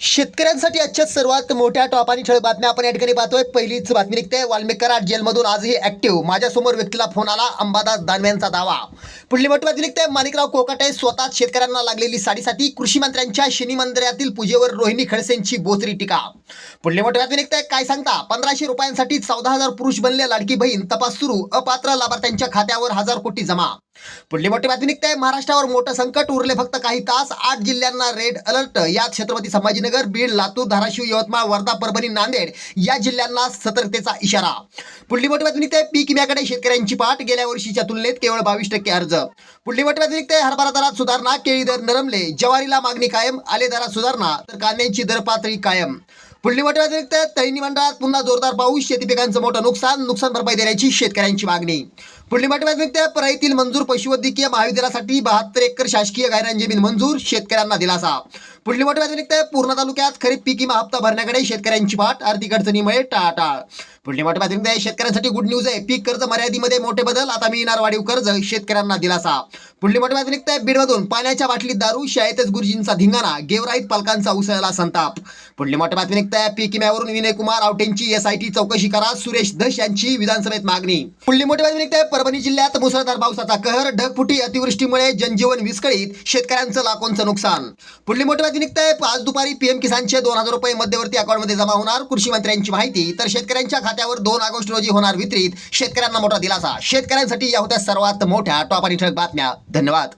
शेतकऱ्यांसाठी आजच्या सर्वात मोठ्या टॉप आणि ठळक बातम्या आपण या ठिकाणी पाहतोय. पहिलीच बातमी निघते. वाल्मिक जेलमधून आजही ऍक्टिव्ह माझ्यासमोर व्यक्तीला फोन आला. अंबादास दानव्यांचा दावा. पुढली मोठी बातमी निघते. माणिकराव कोकाटे स्वतः शेतकऱ्यांना लागलेली साडीसाठी कृषी मंत्र्यांच्या शनी मंदिरातील पूजेवर रोहिणी खडसेंची बोचरी टीका. पुढली मोठी बातमी निघते. काय सांगता? पंधराशे रुपयांसाठी चौदा हजार पुरुष बनले. लाडकी बहीण तपास सुरू. अपात्र लाभार्थ्यांच्या खात्यावर हजार कोटी जमा. पुढली मोठी बातमी निघते. महाराष्ट्रावर मोठं संकट उरले फक्त काही तास आठ जिल्ह्यांना रेड अलर्ट यात छत्रपती संभाजीनगर बीड लातूर धाराशिव यवतमाळ वर्धा परभणी नांदेड या जिल्ह्यांना सतर्कतेचा इशारा. पुढली मोठी बातमी निघते. पीक विम्याकडे शेतकऱ्यांची पाठ. गेल्या वर्षीच्या तुलनेत केवळ बावीस टक्के अर्ज. पुढली मोठी बातमी निघते. हरभरा दरात सुधारणा केळी दर नरमले ज्वारीला मागणी कायम आले दरात सुधारणा तर कांद्यांची दर पातळी कायम. पुढली मोठी बातमी निघते. तैनी मंडळात पुन्हा जोरदार पाऊस शेती पिकांचं मोठं नुकसान नुकसान भरपाई देण्याची शेतकऱ्यांची मागणी. पुढली मोठी निघते. परळीतील मंजूर पशुवैद्यकीय महाविद्यालयासाठी बहात्तर एकर शासकीय गायरान जमीन मंजूर शेतकऱ्यांना दिलासा. पुढली मोठी बातमी निघते. पूर्णा तालुक्यात खरीप पीक विमा हप्ता भरण्याकडे शेतकऱ्यांची पाठ आर्थिक अडचणीमुळे टाळाटाळ. पुढली मोठी बातमी निघते. शेतकऱ्यांसाठी गुड न्यूज आहे. पीक कर्ज मर्यादेमध्ये मोठे बदल. आता मिळणार वाढीव कर्ज शेतकऱ्यांना दिलासा. पुढली मोठी बातमी निघते. बीडमधून पाण्याच्या बाटलीत दारू शाळेतच गुरुजींचा धिंगाणा गेवराईत पालकांचा उसळला संताप. पुढली मोठ्या बातमी निघते पीक विम्यावरून विनय कुमार आवटेंची एसआयटी चौकशी करा. सुरेश धस यांची विधानसभेत मागणी. पुढली मोठी बातमी निघताय. परभणी जिल्ह्यात मुसळधार पावसाचा कहर. ढगफुटी अतिवृष्टीमुळे जनजीवन विस्कळीत. शेतकऱ्यांचं लाखोंचं नुकसान. पुढली मोठी बातमी निघताय. आज दुपारी पीएम किसानचे दोन हजार रुपये मध्यवर्ती अकाउंटमध्ये जमा होणार. कृषी मंत्र्यांची माहिती. तर शेतकऱ्यांच्या खात्यावर दोन ऑगस्ट रोजी होणार वितरित. शेतकऱ्यांना मोठा दिलासा. शेतकऱ्यांसाठी या होत्या सर्वात मोठ्या टॉप आणि ठळक बातम्या. धन्यवाद.